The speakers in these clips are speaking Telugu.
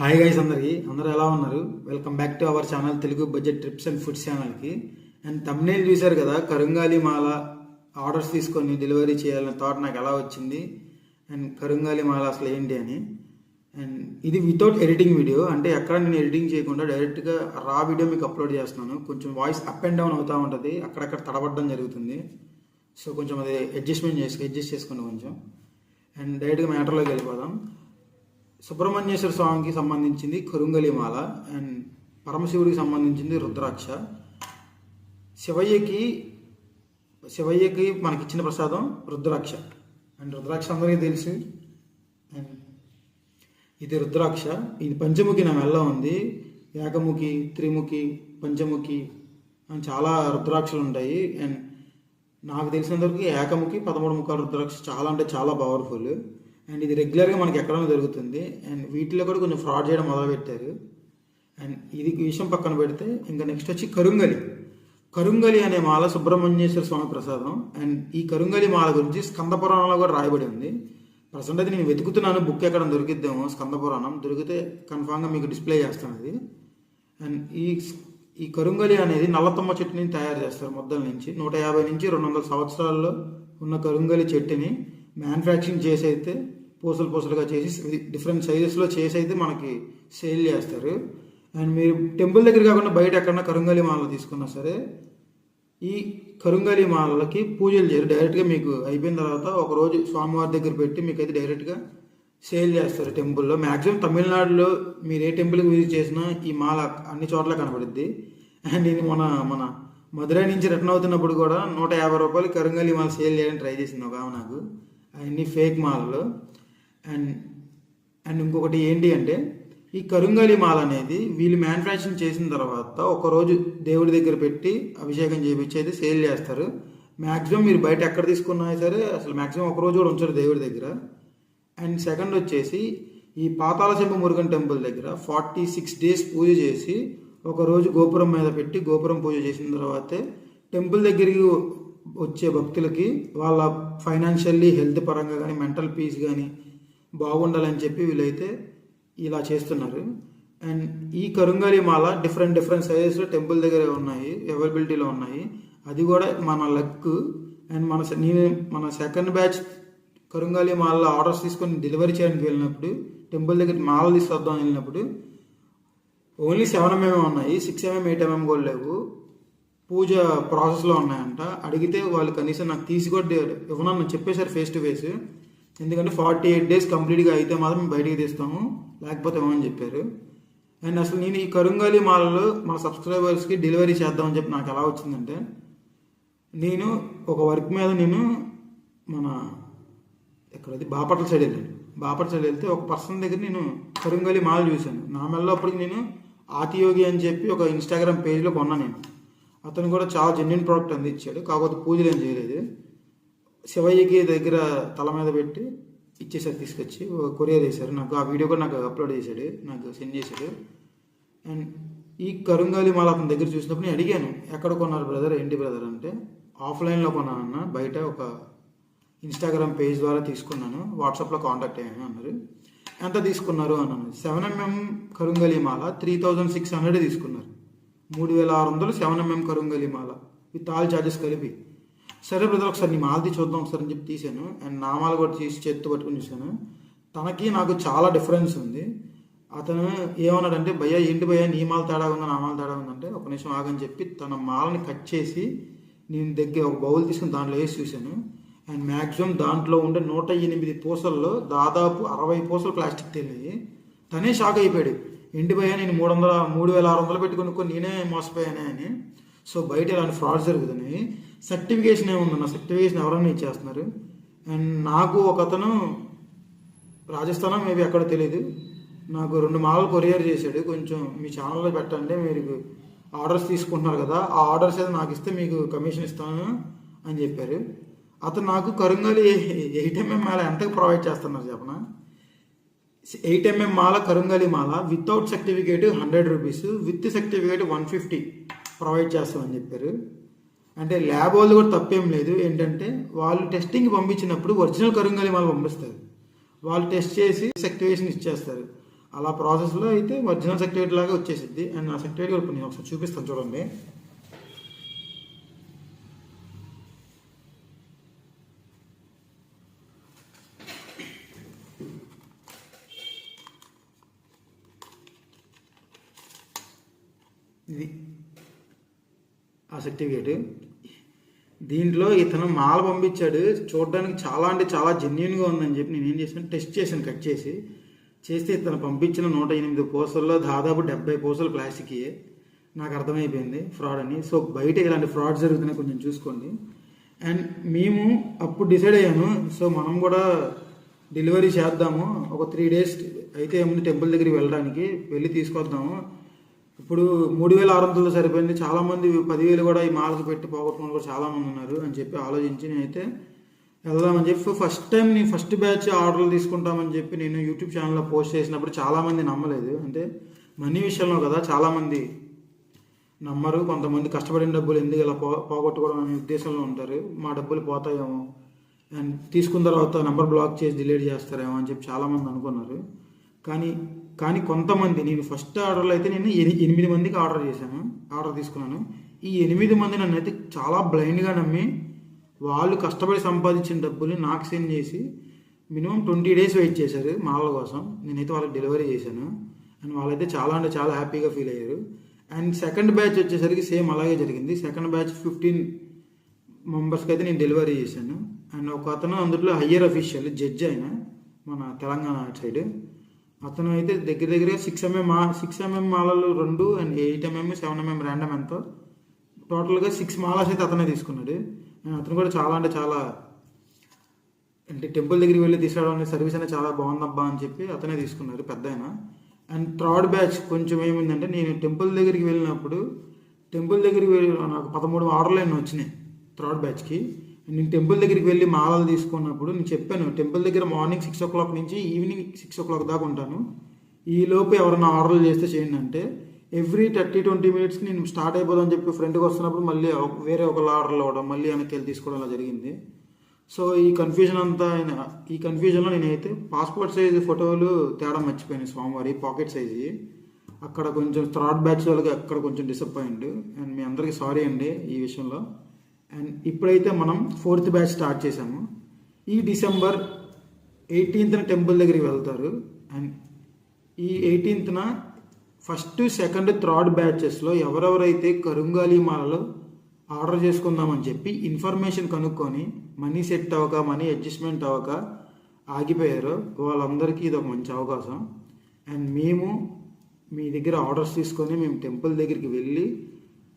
హాయ్ గైస్ అందరికీ. అందరూ ఎలా ఉన్నారు? Welcome back to our channel Telugu budget trips and food ఛానల్కి అండ్ తమ్నేల్ చూశారు కదా కరుంగాలి మాల ఆర్డర్స్ తీసుకొని డెలివరీ చేయాలనే థాట్ నాకు ఎలా వచ్చింది? అండ్ కరుంగాలి మాల అసలు ఏంటి అని. అండ్ ఇది వితౌట్ ఎడిటింగ్ వీడియో అంటే ఎక్కడ నేను ఎడిటింగ్ చేయకుండా డైరెక్ట్గా రా వీడియో మీకు అప్లోడ్ చేస్తున్నాను. కొంచెం వాయిస్ అప్ అండ్ డౌన్ అవుతూ ఉంటుంది అక్కడక్కడ తడబడడం జరుగుతుంది. సో కొంచెం అది అడ్జస్ట్మెంట్ చేసి అడ్జస్ట్ చేసుకోండి కొంచెం. అండ్ డైరెక్ట్గా మ్యాటర్లోకి వెళ్ళిపోదాం. సుబ్రహ్మణ్యేశ్వర స్వామికి సంబంధించింది కరుంగలిమాల అండ్ పరమశివుడికి సంబంధించింది రుద్రాక్ష. శివయ్యకి శివయ్యకి మనకిచ్చిన ప్రసాదం రుద్రాక్ష. అండ్ రుద్రాక్ష అందరికీ తెలుసు. అండ్ ఇది రుద్రాక్ష. ఇది పంచముఖి నా మెల్ల ఉంది. ఏకముఖి త్రిముఖి పంచముఖి అండ్ చాలా రుద్రాక్షలు ఉంటాయి. అండ్ నాకు తెలిసినంతవరకు ఏకముఖి పదమూడు ముఖాలు రుద్రాక్ష చాలా అంటే చాలా పవర్ఫుల్. అండ్ ఇది రెగ్యులర్గా మనకి ఎక్కడ దొరుకుతుంది. అండ్ వీటిలో కూడా కొంచెం ఫ్రాడ్ చేయడం మొదలుపెట్టారు. అండ్ ఇది విషయం పక్కన పెడితే ఇంకా నెక్స్ట్ వచ్చి కరుంగలి. కరుంగలి అనే మాల సుబ్రహ్మణ్యేశ్వర స్వామి ప్రసాదం. అండ్ ఈ కరుంగలి మాల గురించి స్కంద పురాణంలో కూడా రాయబడి ఉంది. ప్రజెంట్ అయితే నేను వెతుకుతున్నాను బుక్ ఎక్కడ దొరికిద్దాము స్కంద పురాణం. దొరికితే కన్ఫామ్గా మీకు డిస్ప్లే చేస్తాను అది. అండ్ ఈ ఈ కరుంగలి అనేది నల్లతమ్మ చెట్టుని తయారు చేస్తారు మొద్దల నుంచి. నూట యాభై నుంచి రెండు వందల సంవత్సరాల్లో ఉన్న కరుంగలి చెట్టుని మ్యానుఫ్యాక్చరింగ్ చేసి అయితే పూసలు పూసలుగా చేసి డిఫరెంట్ సైజెస్లో చేసి అయితే మనకి సేల్ చేస్తారు. అండ్ మీరు టెంపుల్ దగ్గర కాకుండా బయట ఎక్కడన్నా కరుంగలి మాలలు తీసుకున్నా సరే ఈ కరుంగలి మాలలకి పూజలు చేయరు. డైరెక్ట్గా మీకు అయిపోయిన తర్వాత ఒక రోజు స్వామివారి దగ్గర పెట్టి మీకు అయితే డైరెక్ట్గా సేల్ చేస్తారు టెంపుల్లో. మ్యాక్సిమం తమిళనాడులో మీరు ఏ టెంపుల్కి విజిట్ చేసినా ఈ మాల అన్ని చోట్ల కనబడుద్ది. అండ్ ఇది మన మన మధురై నుంచి రిటర్న్ అవుతున్నప్పుడు కూడా నూట యాభై రూపాయలు కరుంగలి మాల సేల్ చేయడానికి ట్రై చేసింది ఒక నాకు. అవన్నీ ఫేక్ మాలలు. అండ్ అండ్ ఇంకొకటి ఏంటి అంటే ఈ కరుంగలి మాల అనేది వీళ్ళు మ్యానుఫ్యాక్చరింగ్ చేసిన తర్వాత ఒకరోజు దేవుడి దగ్గర పెట్టి అభిషేకం చేయించేది సేల్ చేస్తారు. మ్యాక్సిమం మీరు బయట ఎక్కడ తీసుకున్నా సరే అసలు మ్యాక్సిమం ఒక రోజు కూడా ఉంచారు దేవుడి దగ్గర. అండ్ సెకండ్ వచ్చేసి ఈ పాతాల మురుగన్ టెంపుల్ దగ్గర ఫార్టీ సిక్స్ డేస్ పూజ చేసి ఒకరోజు గోపురం మీద పెట్టి గోపురం పూజ చేసిన తర్వాతే టెంపుల్ దగ్గరికి వచ్చే భక్తులకి వాళ్ళ ఫైనాన్షియల్లీ హెల్త్ పరంగా కానీ మెంటల్ పీస్ కానీ బాగుండాలని చెప్పి వీళ్ళైతే ఇలా చేస్తున్నారు. అండ్ ఈ కరుంగాలి మాల డిఫరెంట్ డిఫరెంట్ సైజెస్లో టెంపుల్ దగ్గర ఉన్నాయి అవైలబిలిటీలో ఉన్నాయి. అది కూడా మన లక్ అండ్ మన నేను మన సెకండ్ బ్యాచ్ కరుంగాలి మాలలో ఆర్డర్స్ తీసుకొని డెలివరీ చేయడానికి వెళ్ళినప్పుడు టెంపుల్ దగ్గర మాల తీసుకొద్దాం వెళ్ళినప్పుడు ఓన్లీ సెవెన్ ఎంఎం ఉన్నాయి. సిక్స్ ఎంఎం ఎయిట్ ఎంఎం కూడా లేవు. పూజ ప్రాసెస్లో ఉన్నాయంట. అడిగితే వాళ్ళు కనీసం నాకు తీసి కూడా ఇవ్వనని చెప్పేశారు ఫేస్ టు ఫేస్ ఎందుకంటే ఫార్టీ ఎయిట్ డేస్ కంప్లీట్గా అయితే మాత్రం బయటికి తీస్తాము. లేకపోతే ఇవ్వమని చెప్పారు. అండ్ అసలు నేను ఈ కరుంగాలి మాలలో మన సబ్స్క్రైబర్స్కి డెలివరీ చేద్దామని చెప్పి నాకు ఎలా వచ్చిందంటే నేను ఒక వర్క్ మీద నేను మన ఎక్కడది? బాపట్ల సైడ్ వెళ్ళాను. బాపట్ల సైడ్ వెళ్తే ఒక పర్సన్ దగ్గర నేను కరుంగాలి మాల చూశాను. నా మెల్ల అప్పటికి నేను ఆతియోగి అని చెప్పి ఒక ఇన్స్టాగ్రామ్ పేజ్లో కొన్నాను నేను. అతను కూడా చాలా జెన్యున్ ప్రోడక్ట్ అందించాడు కాకపోతే పూజలు ఏం చేయలేదు. శివయ్యకి దగ్గర తల మీద పెట్టి ఇచ్చేసారు తీసుకొచ్చి. కొరియర్ చేశారు. నాకు ఆ వీడియో కూడా నాకు అప్లోడ్ చేశాడు. నాకు సెండ్ చేశాడు. అండ్ ఈ కరుంగాలి మాల అతని దగ్గర చూసినప్పుడు నేను అడిగాను ఎక్కడ కొన్నారు బ్రదర్ ఏంటి బ్రదర్ అంటే ఆఫ్లైన్లో కొన్నానన్న. బయట ఒక ఇన్స్టాగ్రామ్ పేజ్ ద్వారా తీసుకున్నాను. వాట్సాప్లో కాంటాక్ట్ అయ్యాను అన్నారు. ఎంత తీసుకున్నారు? అన్నాను సెవెన్ ఎంఎం కరుంగలి మాల త్రీ థౌజండ్ సిక్స్ హండ్రెడ్ తీసుకున్నారు. మూడు వేల ఆరు వందలు సెవెన్ ఎంఎం కరుంగలి మాల విత్ ఆల్ ఛార్జెస్ కలిపి. సరే బ్రదర్ ఒకసారి నీ మాలది చూద్దాం ఒకసారి అని చెప్పి తీశాను అండ్ నామాలు కూడా తీసి చేత్తో పట్టుకుని చూశాను. తనకి నాకు చాలా డిఫరెన్స్ ఉంది. అతను ఏమన్నాడంటే భయ్యా ఏంటి భయ్యా నీ మాల తేడా ఉందా నా మాల తేడా ఉందంటే ఒక నిమిషం ఆగని చెప్పి తన మాలని కట్ చేసి నేను దగ్గర ఒక బౌల్ తీసుకుని దాంట్లో వేసి చూశాను. అండ్ మ్యాక్సిమం దాంట్లో ఉండే నూట ఎనిమిది పూసల్లో దాదాపు అరవై పూసలు ప్లాస్టిక్ తేలినాయి. తనే షాక్ అయిపోయాడు. ఎండిపోయా నేను మూడు వందల మూడు వేల ఆరు వందలు పెట్టుకుని నేనే మోసపోయానే అని. సో బయట ఇలాంటి ఫ్రాడ్ జరుగుతున్నాయి. సర్టిఫికేషన్ ఏముందన్న సర్టిఫికేషన్ ఎవరన్నా ఇచ్చేస్తున్నారు. అండ్ నాకు ఒక అతను రాజస్థానం మేబీ ఎక్కడ తెలియదు నాకు రెండు మాలలు కొరియర్ చేశాడు. కొంచెం మీ ఛానల్లో పెట్టండి మీరు ఆర్డర్స్ తీసుకుంటున్నారు కదా ఆ ఆర్డర్స్ ఏదో నాకు ఇస్తే మీకు కమిషన్ ఇస్తాను అని చెప్పారు. అతను నాకు కరుంగలి ఎయిట్ ఎంఎం మేళ ఎంతకు ప్రొవైడ్ చేస్తున్నారు చెప్పనా? ఎయిట్ ఎంఎం మాల కరుంగలి మాల without certificate hundred rupees with certificate one fifty provide చేస్తామని చెప్పారు. అంటే ల్యాబ్ వాళ్ళు కూడా తప్పేం లేదు. ఏంటంటే వాళ్ళు టెస్టింగ్కి పంపించినప్పుడు ఒరిజినల్ కరుంగలి మాల పంపిస్తారు. వాళ్ళు టెస్ట్ చేసి సర్టిఫికేషన్ ఇచ్చేస్తారు. అలా ప్రాసెస్లో అయితే ఒరిజినల్ సర్టిఫికేట్ లాగా వచ్చేసిద్ది. అండ్ నా సర్టిఫికేట్ కూడా నేను ఒకసారి చూపిస్తాను చూడండి. ఇది ఆ సర్టిఫికేట్ దీంట్లో ఇతను మాల పంపించాడు. చూడడానికి చాలా అంటే చాలా జెన్యున్గా ఉందని చెప్పి నేను ఏం చేశాను టెస్ట్ చేశాను కట్ చేసి. చేస్తే ఇతను పంపించిన నూట ఎనిమిది పూసల్లో దాదాపు డెబ్బై పూసలు ప్లాస్టిక్ నాకు అర్థమైపోయింది ఫ్రాడ్ అని. సో బయట ఇలాంటి ఫ్రాడ్ జరుగుతున్నాయి కొంచెం చూసుకోండి. అండ్ మేము అప్పుడు డిసైడ్ అయ్యాను. సో మనం కూడా డెలివరీ చేద్దాము. ఒక త్రీ డేస్ అయితే ఏముంది టెంపుల్ దగ్గరికి వెళ్ళడానికి వెళ్ళి తీసుకొద్దాము. ఇప్పుడు మూడు వేల ఆరు వందలు సరిపోయింది. చాలా మంది పదివేలు కూడా ఈ మాలకు పెట్టి పోగొట్టుకుని కూడా చాలా మంది ఉన్నారు అని చెప్పి ఆలోచించి నేనైతే వెళ్దామని చెప్పి ఫస్ట్ టైం నేను ఫస్ట్ బ్యాచ్ ఆర్డర్లు తీసుకుంటామని చెప్పి నేను యూట్యూబ్ ఛానల్లో పోస్ట్ చేసినప్పుడు చాలామంది నమ్మలేదు. అంటే మనీ విషయంలో కదా చాలామంది నమ్మరు. కొంతమంది కష్టపడిన డబ్బులు ఎందుకు ఇలా పో పోగొట్టుకోవడం అనే ఉద్దేశంలో ఉంటారు. మా డబ్బులు పోతాయేమో అండ్ తీసుకున్న తర్వాత నెంబర్ బ్లాక్ చేసి డిలీట్ చేస్తారేమో అని చెప్పి చాలామంది అనుకున్నారు. కానీ కానీ కొంతమంది నేను ఫస్ట్ ఆర్డర్లో అయితే నేను ఎనిమిది మందికి ఆర్డర్ చేశాను ఆర్డర్ తీసుకున్నాను. ఈ ఎనిమిది మంది నన్ను అయితే చాలా బ్లైండ్గా నమ్మి వాళ్ళు కష్టపడి సంపాదించిన డబ్బులు నాకు సెండ్ చేసి మినిమం ట్వంటీ డేస్ వెయిట్ చేశారు మాల కోసం. నేనైతే వాళ్ళకి డెలివరీ చేశాను. అండ్ వాళ్ళైతే చాలా అంటే చాలా హ్యాపీగా ఫీల్ అయ్యారు. అండ్ సెకండ్ బ్యాచ్ వచ్చేసరికి సేమ్ అలాగే జరిగింది. సెకండ్ బ్యాచ్ ఫిఫ్టీన్ మెంబర్స్కి అయితే నేను డెలివరీ చేశాను. అండ్ ఒక అతను అందులో హయ్యర్ అఫీషియల్ జడ్జ్ ఆయన మన తెలంగాణ సైడ్. అతను అయితే దగ్గర దగ్గర సిక్స్ ఎంఎం సిక్స్ ఎంఎం మాలలు రెండు and eight mm seven mm random ఎంతో. టోటల్గా సిక్స్ మాలాస్ అయితే అతనే తీసుకున్నాడు. అండ్ అతను కూడా చాలా అంటే చాలా అంటే టెంపుల్ దగ్గరికి వెళ్ళి తీసుకురావడం అనే సర్వీస్ అనేది చాలా బాగుందబ్బా అని చెప్పి అతనే తీసుకున్నారు పెద్ద ఆయన అండ్ థర్డ్ బ్యాచ్ కొంచెం ఏమైందంటే నేను టెంపుల్ దగ్గరికి వెళ్ళినప్పుడు టెంపుల్ దగ్గరికి వెళ్ళి నాకు పదమూడు ఆర్డర్లు అయినా వచ్చినాయి థర్డ్ బ్యాచ్కి నేను టెంపుల్ దగ్గరికి వెళ్ళి మాలలు తీసుకున్నప్పుడు నేను చెప్పాను టెంపుల్ దగ్గర మార్నింగ్ సిక్స్ ఓ క్లాక్ నుంచి ఈవినింగ్ సిక్స్ ఓ క్లాక్ దాకా ఉంటాను. ఈలోపు ఎవరైనా ఆర్డర్లు చేస్తే చేయండి అంటే ఎవ్రీ థర్టీ ట్వంటీ మినిట్స్ నేను స్టార్ట్ అయిపోదామని చెప్పి ఫ్రెండ్కి వస్తున్నప్పుడు మళ్ళీ వేరే ఒక ఆర్డర్లు అవ్వడం మళ్ళీ వెనక్కి వెళ్ళి తీసుకోవడం అలా జరిగింది. సో ఈ కన్ఫ్యూజన్ అంతా ఆయన- ఈ కన్ఫ్యూజన్లో నేనైతే పాస్పోర్ట్ సైజ్ ఫోటోలు తేడా మర్చిపోయాను స్వామివారి పాకెట్ సైజ్ అక్కడ కొంచెం థర్డ్ బ్యాచ్ వాళ్ళకి అక్కడ కొంచెం డిసప్పాయింట్ అండ్ మీ అందరికీ సారీ అండి ఈ విషయంలో. అండ్ ఇప్పుడైతే మనం ఫోర్త్ బ్యాచ్ స్టార్ట్ చేసాము ఈ డిసెంబర్ ఎయిటీన్త్న టెంపుల్ దగ్గరికి వెళ్తారు. అండ్ ఈ ఎయిటీన్త్న ఫస్ట్ సెకండ్ థర్డ్ బ్యాచెస్లో ఎవరెవరైతే కరుంగాలి మాలలో ఆర్డర్ చేసుకుందామని చెప్పి ఇన్ఫర్మేషన్ కనుక్కొని మనీ సెట్ అవ్వక మనీ అడ్జస్ట్మెంట్ అవ్వక ఆగిపోయారు వాళ్ళందరికీ ఇది ఒక మంచి అవకాశం. అండ్ మేము మీ దగ్గర ఆర్డర్స్ తీసుకొని మేము టెంపుల్ దగ్గరికి వెళ్ళి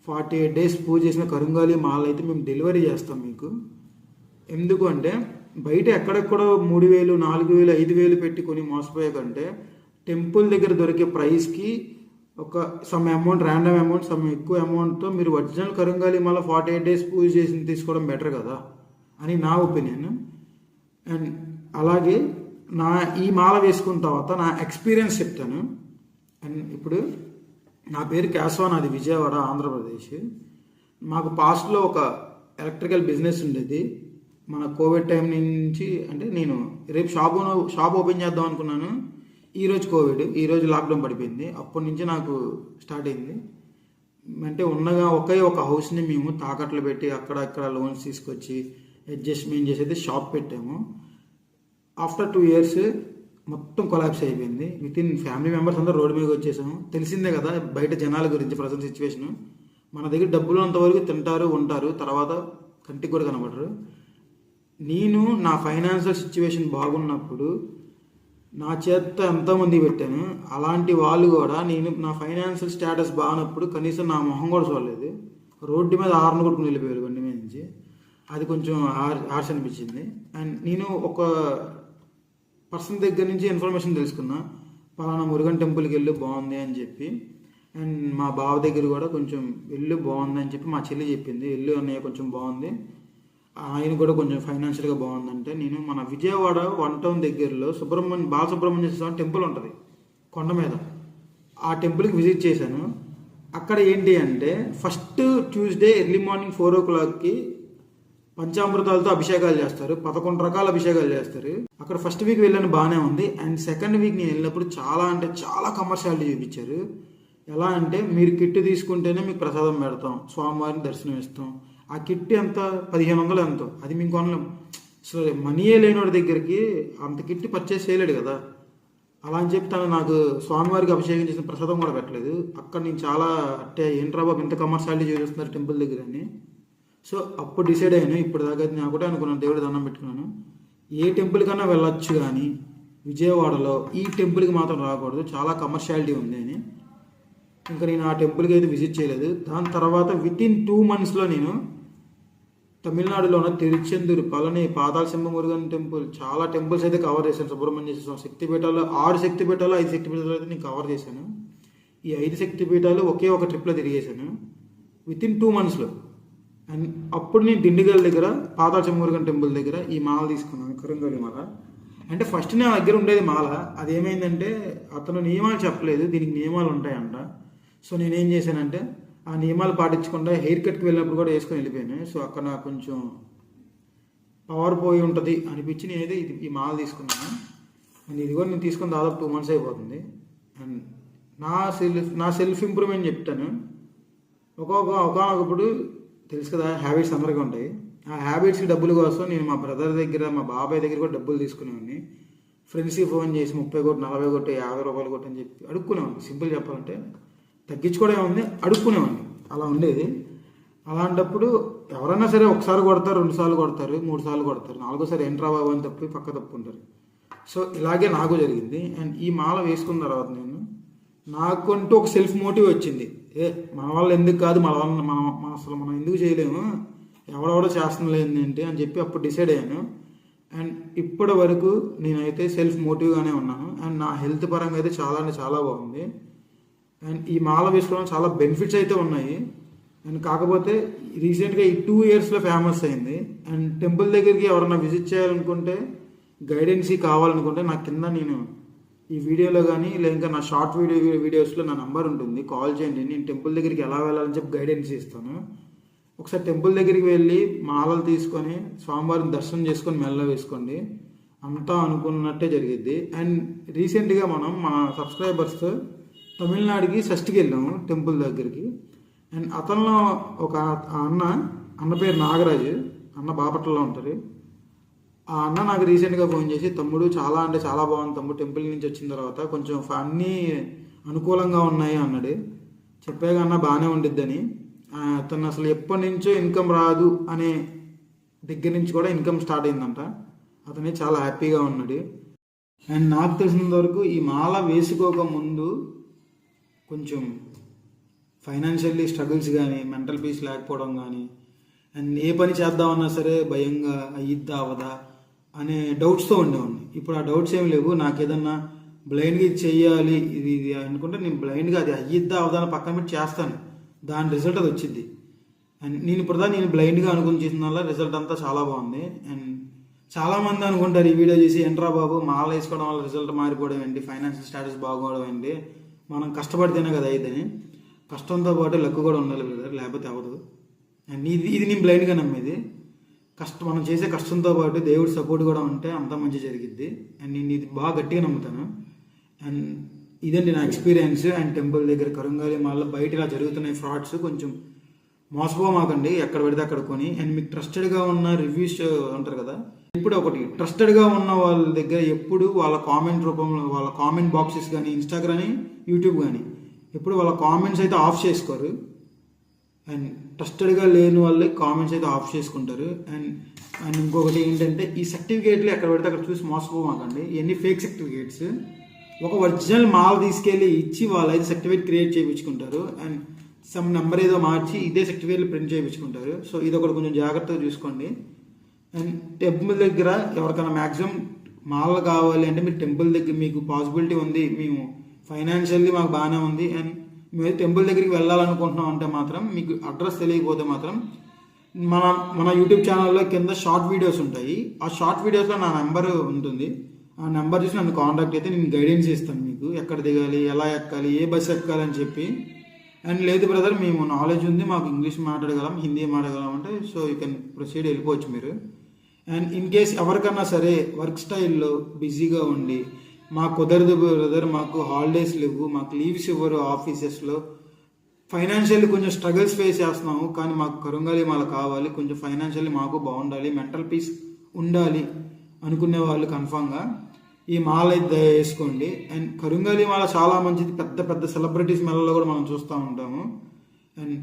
ఫార్టీ ఎయిట్ డేస్ పూజ చేసిన కరుంగాలి మాల అయితే మేము డెలివరీ చేస్తాం మీకు. ఎందుకు అంటే బయట ఎక్కడెక్కడో మూడు వేలు నాలుగు వేలు ఐదు వేలు పెట్టి కొని మోసపోయే కంటే టెంపుల్ దగ్గర దొరికే ప్రైస్కి ఒక some amount random amount some ఎక్కువ అమౌంట్తో మీరు ఒరిజినల్ కరుంగాలి మళ్ళీ ఫార్టీ ఎయిట్ డేస్ పూజ చేసి తీసుకోవడం బెటర్ కదా అని నా ఒపీనియన్ అండ్ అలాగే నా ఈ మాల వేసుకున్న తర్వాత నా ఎక్స్పీరియన్స్ చెప్తాను. అండ్ ఇప్పుడు నా పేరు కేశవ నాది విజయవాడ ఆంధ్రప్రదేశ్. మాకు పాస్ట్లో ఒక ఎలక్ట్రికల్ బిజినెస్ ఉండేది. మన కోవిడ్ టైం నుంచి అంటే నేను రేపు షాప్ షాప్ ఓపెన్ చేద్దాం అనుకున్నాను. ఈరోజు కోవిడ్ ఈరోజు లాక్డౌన్ పడిపోయింది. అప్పటి నుంచి నాకు స్టార్ట్ అయింది. అంటే ఉన్నగా ఒకే ఒక హౌస్ని మేము తాకట్లు పెట్టి అక్కడ అక్కడ లోన్స్ తీసుకొచ్చి అడ్జస్ట్మెంట్ చేసి అయితే షాప్ పెట్టాము. ఆఫ్టర్ టూ ఇయర్స్ మొత్తం కొలాప్స్ అయిపోయింది. విత్ ఇన్ ఫ్యామిలీ మెంబర్స్ అందరూ రోడ్డు మీద వచ్చేసాము. తెలిసిందే కదా బయట జనాల గురించి ప్రజెంట్ సిచ్యువేషను మన దగ్గర డబ్బులు అంతవరకు తింటారు ఉంటారు. తర్వాత కంటికి కూడా కనబడరు. నేను నా ఫైనాన్షియల్ సిచ్యువేషన్ బాగున్నప్పుడు నా చేత ఎంతోమంది పెట్టాను. అలాంటి వాళ్ళు కూడా నేను నా ఫైనాన్షియల్ స్టేటస్ బాగున్నప్పుడు కనీసం నా మొహం కూడా చూడలేదు. రోడ్డు మీద ఆరును కొట్టుకుని వెళ్ళిపోయారు బండి మీద నుంచి. అది కొంచెం ఆర్ ఆర్స్ అనిపించింది అండ్ నేను ఒక పర్సన్ దగ్గర నుంచి ఇన్ఫర్మేషన్ తెలుసుకున్నా పలానా మురుగన్ టెంపుల్కి వెళ్ళి బాగుంది అని చెప్పి అండ్ మా బావ దగ్గర కూడా కొంచెం వెళ్ళి బాగుంది అని చెప్పి మా చెల్లి చెప్పింది వెళ్ళి అన్నయ్య కొంచెం బాగుంది ఆయన కూడా కొంచెం ఫైనాన్షియల్గా బాగుందంటే నేను మన విజయవాడ వన్ టౌన్ దగ్గరలో సుబ్రహ్మణ్య బాలసుబ్రహ్మణ్య స్వామి టెంపుల్ ఉంటుంది కొండ మీద. ఆ టెంపుల్కి విజిట్ చేశాను. అక్కడ ఏంటి అంటే first Tuesday early morning four ఓ క్లాక్కి పంచామృతాలతో అభిషేకాలు చేస్తారు పదకొండు రకాల అభిషేకాలు చేస్తారు. అక్కడ ఫస్ట్ వీక్ వెళ్ళాను బాగానే ఉంది. అండ్ సెకండ్ వీక్ నేను వెళ్ళినప్పుడు చాలా అంటే చాలా కమర్షియాలిటీ చూపించారు. ఎలా అంటే మీరు కిట్ తీసుకుంటేనే మీకు ప్రసాదం పెడతాం స్వామివారిని దర్శనం ఇస్తాం ఆ కిట్ ఎంత? పదిహేను వందలు ఎంతో. అది మీకు కొనలేం. అసలు మనీయే లేనివాడి దగ్గరికి అంత కిట్ పర్చేస్ చేయలేడు కదా. అలా అని చెప్పి తను నాకు స్వామివారికి అభిషేకం చేసిన ప్రసాదం కూడా పెట్టలేదు. అక్కడ నేను చాలా అంటే ఏంట్రా బాబు ఇంత కమర్షియాలిటీ చూపిస్తున్నారు టెంపుల్ దగ్గర అని సో అప్పుడు డిసైడ్ అయ్యాను ఇప్పుడు దాకా నేను ఒకటే అనుకున్నాను దేవుడి దండం పెట్టుకున్నాను. ఏ టెంపుల్ కన్నా వెళ్ళొచ్చు కానీ విజయవాడలో ఈ టెంపుల్కి మాత్రం రాకూడదు. చాలా కమర్షియాలిటీ ఉంది అని. ఇంకా నేను ఆ టెంపుల్కి అయితే విజిట్ చేయలేదు. దాని తర్వాత విత్ ఇన్ టూ మంత్స్లో నేను తమిళనాడులో ఉన్న తిరుచెందూరు పళని పాతాళ సింహ మురుగన్ టెంపుల్ చాలా టెంపుల్స్ అయితే కవర్ చేశాను. సుబ్రహ్మణ్య స్వామి శక్తిపీఠాలు ఆరు శక్తిపీఠాలు ఐదు శక్తిపీఠాలు అయితే నేను కవర్ చేశాను. ఈ ఐదు శక్తిపీఠాలు ఒకే ఒక ట్రిప్లో తిరిగేశాను. విత్ ఇన్ టూ మంత్స్లో అండ్ అప్పుడు నేను దిండిగల్ దగ్గర పాతాళ టెంపుల్ దగ్గర ఈ మాల తీసుకున్నాను కరంగోలి మాల. అంటే ఫస్ట్ నా దగ్గర ఉండేది మాల. అదేమైందంటే అతను నియమాలు చెప్పలేదు దీనికి నియమాలు ఉంటాయంట. సో నేనేం చేశానంటే ఆ నియమాలు పాటించకుండా హెయిర్ కట్కి వెళ్ళినప్పుడు కూడా వేసుకొని వెళ్ళిపోయాను. సో అక్కడ నాకు కొంచెం పవర్ పోయి ఉంటుంది అనిపించి నేనైతే ఇది ఈ మాల తీసుకున్నాను. అండ్ ఇది కూడా నేను తీసుకుని దాదాపు టూ మంత్స్ అయిపోతుంది. అండ్ నా సెల్ఫ్ నా సెల్ఫ్ ఇంప్రూవ్మెంట్ చెప్తాను. ఒక్కొక్క ఒకనొకప్పుడు తెలుసు కదా హ్యాబిట్స్ అందరికీ ఉంటాయి. ఆ హ్యాబిట్స్కి డబ్బుల కోసం నేను మా బ్రదర్ దగ్గర మా బాబాయ్ దగ్గర కూడా డబ్బులు తీసుకునేవాడిని. ఫ్రెండ్స్కి ఫోన్ చేసి ముప్పై కొట్టు నలభై కొట్టు యాభై రూపాయలు కొట్టు అని చెప్పి అడుక్కునేవాడిని. సింపుల్ చెప్పాలంటే తగ్గించుకోవడం ఉంది అడుక్కునేవాడిని. అలా ఉండేది. అలాంటప్పుడు ఎవరైనా సరే ఒకసారి కొడతారు రెండు సార్లు కొడతారు మూడు సార్లు కొడతారు నాలుగోసారి ఎంట్రా బాబు అని తప్పి పక్క తప్పుకుంటారు. సో ఇలాగే నాకు జరిగింది. అండ్ ఈ మాల వేసుకున్న తర్వాత నేను నాకంటూ ఒక సెల్ఫ్ మోటివ్ వచ్చింది. ఏ మన వల్ల ఎందుకు కాదు మన వల్ల మన మన అసలు మనం ఎందుకు చేయలేము ఎవడెవడో చేస్తున్నలేదు ఏంటి అని చెప్పి అప్పుడు డిసైడ్ అయ్యాను. అండ్ ఇప్పటి వరకు నేనైతే సెల్ఫ్ మోటివ్గానే ఉన్నాను. అండ్ నా హెల్త్ పరంగా అయితే చాలా అంటే చాలా బాగుంది. అండ్ ఈ మాల వేసుకోవడం చాలా బెనిఫిట్స్ అయితే ఉన్నాయి. అండ్ కాకపోతే రీసెంట్గా ఈ టూ ఇయర్స్లో ఫేమస్ అయింది. అండ్ టెంపుల్ దగ్గరికి ఎవరైనా విజిట్ చేయాలనుకుంటే గైడెన్సీ కావాలనుకుంటే నా కింద నేను ఈ వీడియోలో కానీ లేదా నా షార్ట్ వీడియో వీడియోస్లో నా నంబర్ ఉంటుంది. కాల్ చేయండి. నేను టెంపుల్ దగ్గరికి ఎలా వెళ్ళాలని చెప్పి గైడెన్స్ ఇస్తాను. ఒకసారి టెంపుల్ దగ్గరికి వెళ్ళి మాలలు తీసుకొని స్వామివారిని దర్శనం చేసుకొని మెల్ల వేసుకోండి. అంతా అనుకున్నట్టే జరిగిద్ది. అండ్ రీసెంట్గా మనం మన సబ్స్క్రైబర్స్ తమిళనాడుకి షష్టికి వెళ్ళాము టెంపుల్ దగ్గరికి. అండ్ అతనిలో ఒక ఆ అన్న అన్న పేరు నాగరాజు. అన్న బాపట్లలో ఉంటారు ఆ అన్న నాకు రీసెంట్గా ఫోన్ చేసి తమ్ముడు చాలా అంటే చాలా బాగుంది తమ్ముడు టెంపుల్ నుంచి వచ్చిన తర్వాత కొంచెం అన్నీ అనుకూలంగా ఉన్నాయి అన్నాడు. చెప్పాక అన్న బాగానే ఉండిద్దని. తను అతను అసలు ఎప్పటి నుంచో ఇన్కమ్ రాదు అనే దగ్గర నుంచి కూడా ఇన్కమ్ స్టార్ట్ అయిందంట. అతనే చాలా హ్యాపీగా ఉన్నాడు. అండ్ నాకు తెలిసినంత వరకు ఈ మాల వేసుకోక ముందు కొంచెం ఫైనాన్షియల్లీ స్ట్రగుల్స్ కానీ మెంటల్ పీస్ లేకపోవడం కానీ అండ్ ఏ పని చేద్దామన్నా సరే భయంగా అయ్యిద్దా అవదా? అనే డౌట్స్తో ఉండేవాడిని. ఇప్పుడు ఆ డౌట్స్ ఏమి లేవు. నాకు ఏదన్నా బ్లైండ్గా ఇది చెయ్యాలి ఇది ఇది అనుకుంటే నేను బ్లైండ్గా అది అయ్యిద్దా అవదాన పక్కన పెట్టి చేస్తాను. దాని రిజల్ట్ అది వచ్చింది. అండ్ నేను ఇప్పుడు నేను బ్లైండ్గా అనుకుని చేసిన వల్ల రిజల్ట్ అంతా చాలా బాగుంది. అండ్ చాలామంది అనుకుంటారు ఈ వీడియో చేసి ఎంట్రా బాబు మాల వేసుకోవడం వల్ల రిజల్ట్ మారిపోవడం ఏంటి? ఫైనాన్షియల్ స్టేటస్ బాగోవడం ఏంటి? మనం కష్టపడితేనే కదా అయితేనే కష్టంతో పాటు లక్ కూడా ఉండాలి బ్రదర్ లేకపోతే అవ్వదు. అండ్ ఇది ఇది నేను బ్లైండ్గా నమ్మేది. కష్టం మనం చేసే కష్టంతో పాటు దేవుడి సపోర్ట్ కూడా ఉంటే అంత మంచి జరిగిద్ది. అండ్ నేను ఇది బాగా గట్టిగా నమ్ముతాను. అండ్ ఇదండి నా ఎక్స్పీరియన్స్ అండ్ టెంపుల్ దగ్గర కరుంగాలి మాల్లో బయట ఇలా జరుగుతున్నాయి ఫ్రాడ్స్ కొంచెం మోసపోమాకండి ఎక్కడ పెడితే అక్కడ కొని. అండ్ మీకు ట్రస్టెడ్గా ఉన్న రివ్యూస్ ఉంటారు కదా. ఇప్పుడు ఒకటి ట్రస్టెడ్గా ఉన్న వాళ్ళ దగ్గర ఎప్పుడు వాళ్ళ కామెంట్ రూపంలో వాళ్ళ కామెంట్ బాక్సెస్ కానీ ఇన్స్టాగ్రామ్ కానీ యూట్యూబ్ కానీ ఎప్పుడు వాళ్ళ కామెంట్స్ అయితే ఆఫ్ చేసుకోరు. అండ్ ట్రస్టెడ్గా లేని వాళ్ళే కామెంట్స్ అయితే ఆఫ్ చేసుకుంటారు. అండ్ అండ్ ఇంకొకటి ఏంటంటే ఈ సర్టిఫికేట్లు ఎక్కడ పెడితే అక్కడ చూసి మోసపోమాకండి. ఇవన్నీ ఫేక్ సర్టిఫికేట్స్ ఒక ఒరిజినల్ మాల్ తీసుకెళ్ళి ఇచ్చి వాళ్ళు అయితే సర్టిఫికేట్ క్రియేట్ చేయించుకుంటారు. అండ్ సమ్ నెంబర్ ఏదో మార్చి ఇదే సర్టిఫికేట్లు ప్రింట్ చేయించుకుంటారు. సో ఇది ఒకటి కొంచెం జాగ్రత్తగా చూసుకోండి. అండ్ టెంపుల్ దగ్గర ఎవరికైనా మ్యాక్సిమం మాల్ కావాలి అంటే మీరు టెంపుల్ దగ్గర మీకు పాసిబిలిటీ ఉంది. మేము ఫైనాన్షియల్లీ మాకు బాగానే ఉంది. అండ్ మేము టెంపుల్ దగ్గరికి వెళ్ళాలనుకుంటున్నాం అంటే మాత్రం మీకు అడ్రస్ తెలియకపోతే మాత్రం మన మన యూట్యూబ్ ఛానల్లో కింద షార్ట్ వీడియోస్ ఉంటాయి. ఆ షార్ట్ వీడియోస్లో నా నెంబర్ ఉంటుంది. ఆ నెంబర్ చూసి నన్ను కాంటాక్ట్ అయితే నేను గైడెన్స్ ఇస్తాను మీకు. ఎక్కడ దిగాలి ఎలా ఎక్కాలి ఏ బస్ ఎక్కాలి అని చెప్పి. అండ్ లేదు బ్రదర్ మేము నాలెడ్జ్ ఉంది. మాకు ఇంగ్లీష్ మాట్లాడగలం హిందీ మాట్లాడగలం అంటే సో యూ కెన్ ప్రొసీడ్ వెళ్ళిపోవచ్చు మీరు. అండ్ ఇన్ కేస్ ఎవరికన్నా సరే వర్క్ స్టైల్లో బిజీగా ఉండి మాకు కుదరదు బ్రదర్ మాకు హాలిడేస్ లేవు మాకు లీవ్స్ ఇవ్వరు ఆఫీసెస్లో ఫైనాన్షియల్లీ కొంచెం స్ట్రగుల్స్ ఫేస్ చేస్తున్నాము కానీ మాకు కరుంగాలి మాకు కావాలి కొంచెం ఫైనాన్షియల్లీ మాకు బాగుండాలి మెంటల్ పీస్ ఉండాలి అనుకునే వాళ్ళు కన్ఫామ్గా ఈ మాల అయితే వేసుకోండి. అండ్ కరుంగాలి మాల చాలా మంచిది పెద్ద పెద్ద సెలబ్రిటీస్ మెలలో కూడా మనం చూస్తూ ఉంటాము. అండ్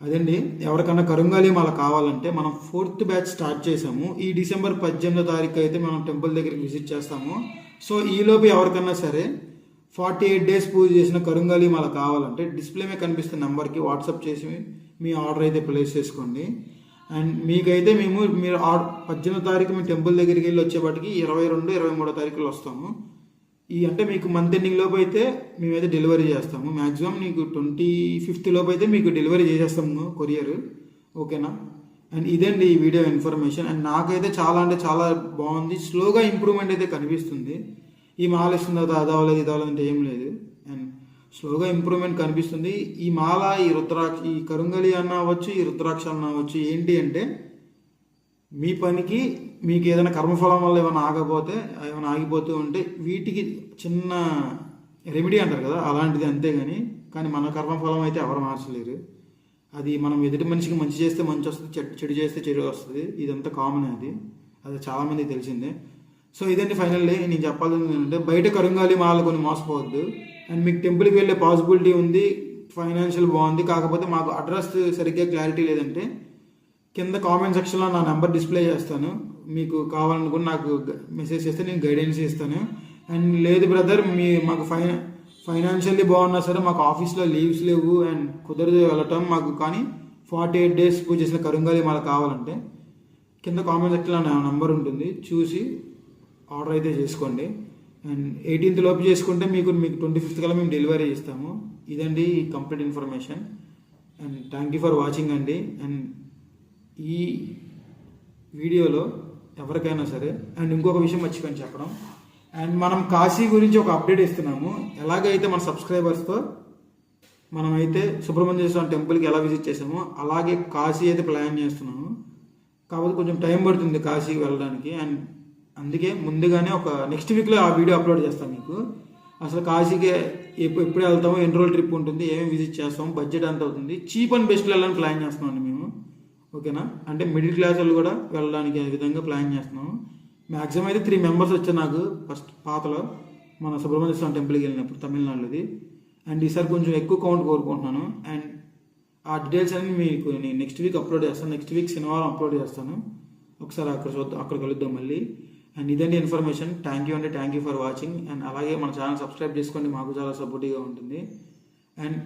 అదండి ఎవరికన్నా కరుంగాలి మాల కావాలంటే మనం ఫోర్త్ బ్యాచ్ స్టార్ట్ చేసాము. ఈ డిసెంబర్ పద్దెనిమిదో తారీఖు అయితే మనం టెంపుల్ దగ్గరికి విజిట్ చేస్తాము. సో ఈలోపు ఎవరికన్నా సరే ఫార్టీ ఎయిట్ డేస్ పూజ చేసిన కరుంగాలి మాల కావాలంటే డిస్ప్లే మీద కనిపిస్తున్న నెంబర్కి వాట్సాప్ చేసి మీ ఆర్డర్ అయితే ప్లేస్ చేసుకోండి. అండ్ మీకైతే మేము మీరు ఆర్డర్ పద్దెనిమిది తారీఖు మీ టెంపుల్ దగ్గరికి వెళ్ళి వచ్చేపాటికి ఇరవై రెండు ఇరవై మూడో తారీఖులో వస్తాము. ఈ అంటే మీకు మంత్ ఎండింగ్ లోపు అయితే మేమైతే డెలివరీ చేస్తాము. మ్యాక్సిమం మీకు ట్వంటీ ఫిఫ్త్ లోపు అయితే మీకు డెలివరీ చేసేస్తాము కొరియర్. ఓకేనా అండ్ ఇదండి ఈ వీడియో ఇన్ఫర్మేషన్. అండ్ నాకైతే చాలా అంటే చాలా బాగుంది. స్లోగా ఇంప్రూవ్మెంట్ అయితే కనిపిస్తుంది. ఈ మాల ఇస్తుంది అది అది అవ్వలేదు ఇది అవ్వలేదు అంటే ఏం లేదు. అండ్ స్లోగా ఇంప్రూవ్మెంట్ కనిపిస్తుంది. ఈ మాల ఈ రుద్రాక్ష ఈ కరుంగలి అన్న అవ్వచ్చు ఈ రుద్రాక్ష అన్న అవ్వచ్చు ఏంటి అంటే మీ పనికి మీకు ఏదైనా కర్మఫలం వల్ల ఏమైనా ఆగపోతే ఏమైనా ఆగిపోతూ ఉంటే వీటికి చిన్న రెమెడీ అంటారు కదా అలాంటిది అంతేగాని కానీ మన కర్మఫలం అయితే ఎవరు మార్చలేరు. అది మనం ఎదుటి మనిషికి మంచి చేస్తే మంచి వస్తుంది చెడు చెడు చేస్తే చెడు వస్తుంది. ఇదంతా కామన్ అది. అది చాలామంది తెలిసిందే. సో ఇదండి ఫైనల్లీ నేను చెప్పాల్సింది ఏంటంటే బయట కరుంగాలి మాల కొన్ని మోసపోవద్దు. అండ్ మీకు టెంపుల్కి వెళ్ళే పాసిబిలిటీ ఉంది ఫైనాన్షియల్ బాగుంది. కాకపోతే మాకు అడ్రస్ సరిగ్గా క్లారిటీ లేదంటే కింద కామెంట్ సెక్షన్లో నా నెంబర్ డిస్ప్లే చేస్తాను. మీకు కావాలనుకుని నాకు మెసేజ్ చేస్తే నేను గైడెన్స్ ఇస్తాను. అండ్ లేదు బ్రదర్ మీ మాకు ఫైన ఫైనాన్షియల్లీ బాగున్నా సరే మాకు ఆఫీస్లో లీవ్స్ లేవు అండ్ కుదరదు వెళ్ళటం మాకు కానీ ఫార్టీ ఎయిట్ డేస్ పూజ చేసిన కరుంగాలి మాకు కావాలంటే కింద కామెంట్ సెక్షన్లో నా నెంబర్ ఉంటుంది. చూసి ఆర్డర్ అయితే చేసుకోండి. అండ్ ఎయిటీన్త్ లోపు చేసుకుంటే మీకు మీకు ట్వంటీ ఫిఫ్త్ కల్లా మేము డెలివరీ ఇస్తాము. ఇదండి complete information and thank you for watching అండి. అండ్ ఈ వీడియోలో ఎవరికైనా సరే అండ్ ఇంకొక విషయం మర్చిపోయి చెప్పడం. అండ్ మనం కాశీ గురించి ఒక అప్డేట్ ఇస్తున్నాము. ఎలాగైతే మన సబ్స్క్రైబర్స్తో మనమైతే సుబ్రహ్మణ్య స్వామి టెంపుల్కి ఎలా విజిట్ చేసామో అలాగే కాశీ అయితే ప్లాన్ చేస్తున్నాము. కాకపోతే కొంచెం టైం పడుతుంది కాశీకి వెళ్ళడానికి. అండ్ అందుకే ముందుగానే ఒక నెక్స్ట్ వీక్లో ఆ వీడియో అప్లోడ్ చేస్తాను మీకు. అసలు కాశీకి ఎప్పుడు ఎప్పుడు వెళ్తామో ఎన్ని రోజులు ట్రిప్ ఉంటుంది ఏమేమి విజిట్ చేస్తాము బడ్జెట్ ఎంత అవుతుంది చీప్ అండ్ బెస్ట్ వెళ్ళాలని ప్లాన్ చేస్తున్నాం మేము. ఓకేనా అంటే మిడిల్ క్లాస్ వాళ్ళు కూడా వెళ్ళడానికి ఆ విధంగా ప్లాన్ చేస్తున్నాము. మ్యాక్సిమం అయితే త్రీ మెంబర్స్ వచ్చారు నాకు ఫస్ట్ పాతలో. మన సుబ్రహ్మణ్య స్వామి టెంపుల్కి వెళ్ళినప్పుడు తమిళనాడులోది. అండ్ ఈసారి కొంచెం ఎక్కువ కౌంట్ కోరుకుంటున్నాను. అండ్ ఆ డీటెయిల్స్ అన్ని మీకు నేను నెక్స్ట్ వీక్ అప్లోడ్ చేస్తాను. నెక్స్ట్ వీక్ శనివారం అప్లోడ్ చేస్తాను. ఒకసారి అక్కడ చూద్దాం అక్కడ కలుద్దాం మళ్ళీ. అండ్ ఇదండి ఇన్ఫర్మేషన్ థ్యాంక్ యూ అంటే thank you for watching and అలాగే మన ఛానల్ సబ్స్క్రైబ్ చేసుకోండి. మాకు చాలా సపోర్టివ్గా ఉంటుంది. అండ్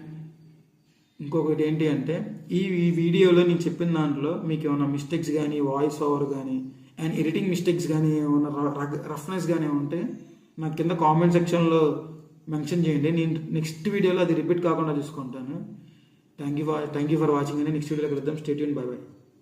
ఇంకొకటి ఏంటి అంటే ఈ వీడియోలో నేను చెప్పిన దాంట్లో మీకు ఏమైనా మిస్టేక్స్ కానీ వాయిస్ ఓవర్ కానీ అండ్ ఎడిటింగ్ మిస్టేక్స్ కానీ ఏమైనా రఫ్నెస్ కానీ ఉంటే నాకు కింద కామెంట్ సెక్షన్లో మెన్షన్ చేయండి. నేను నెక్స్ట్ వీడియోలో అది రిపీట్ కాకుండా చూసుకుంటాను. Thank you for thank you for watching అని నెక్స్ట్ వీడియోలో కలుద్దాం. Stay tune by by